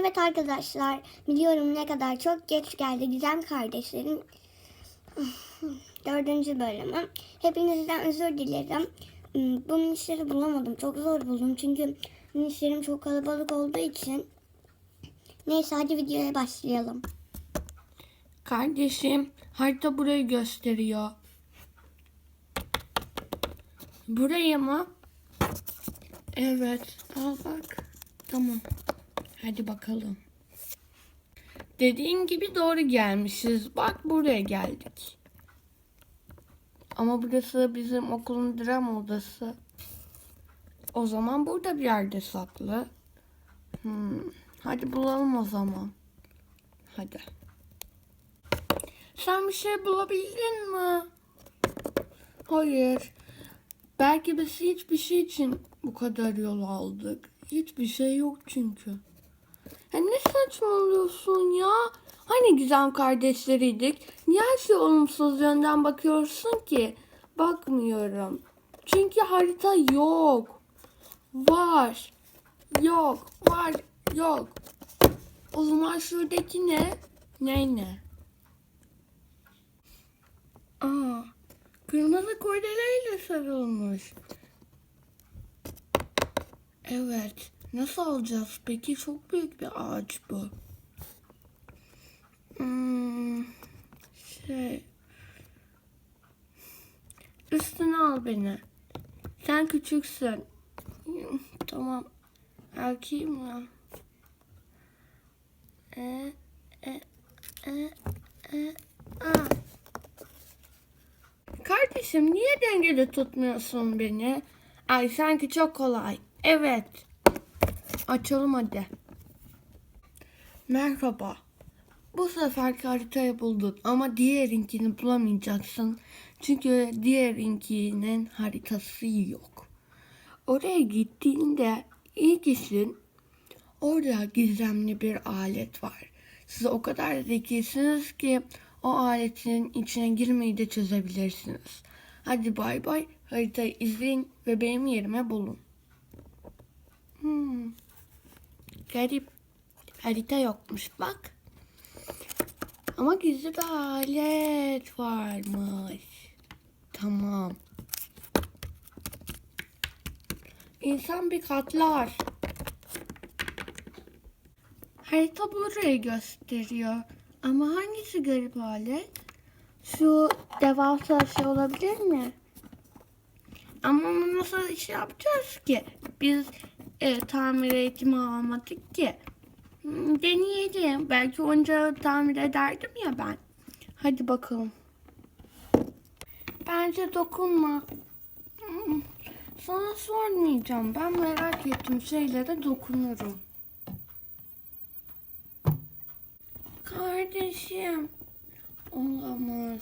Evet arkadaşlar, biliyorum ne kadar çok geç geldi Gizem kardeşlerin dördüncü bölümü. Hepinizden özür dilerim. Hmm, Bu minişleri bulamadım. Çok zor buldum çünkü minişlerim çok kalabalık olduğu için. Neyse hadi videoya başlayalım. Kardeşim harita burayı gösteriyor. Burayı mı? Evet. Al bak. Tamam. Hadi bakalım. Dediğin gibi doğru gelmişiz. Bak buraya geldik. Ama burası bizim okulun dram odası. O zaman burada bir yerde saklı. Hmm. Hadi bulalım o zaman. Hadi. Sen bir şey bulabildin mi? Hayır. Belki biz hiçbir şey için bu kadar yol aldık. Hiçbir şey yok çünkü. Ya ne saçmalıyorsun ya? Hani güzel kardeşleriydik? Niye her şey olumsuz yönden bakıyorsun ki? Bakmıyorum. Çünkü harita yok. Var. Yok. Var. Yok. O zaman şuradaki ne? Ne ne? Aa, kırmızı kurdeleyle sarılmış. Evet. Nasıl alacağız? Peki çok büyük bir ağaç bu. Hmm, şey. Üstüne al beni. Sen küçüksün. Tamam. Erkeğim ya. E, e, e, e, aa. Kardeşim niye dengede tutmuyorsun beni? Ay sanki çok kolay. Evet. Açalım hadi. Merhaba. Bu sefer haritayı bulduk ama diğerinkini bulamayacaksın. Çünkü diğerinkinin haritası yok. Oraya gittiğinde ilk işin orada gizemli bir alet var. Siz o kadar zekisiniz ki o aletin içine girmeyi de çözebilirsiniz. Hadi bay bay haritayı izleyin ve benim yerime bulun. Hmm. Garip. Harita yokmuş bak. Ama bir alet varmış. Tamam. İnsan bir katlar. Harita burayı gösteriyor. Ama hangisi garip alet? Şu devasa şey olabilir mi? Ama onu nasıl iş yapacağız ki? Biz e, tamir eğitimi almadık ki. Deneyelim. Belki onca tamir ederdim ya ben. Hadi bakalım. Bence dokunma. Hmm, Sana sormayacağım. Ben merak ettim şeylere dokunurum. Kardeşim. Olamaz.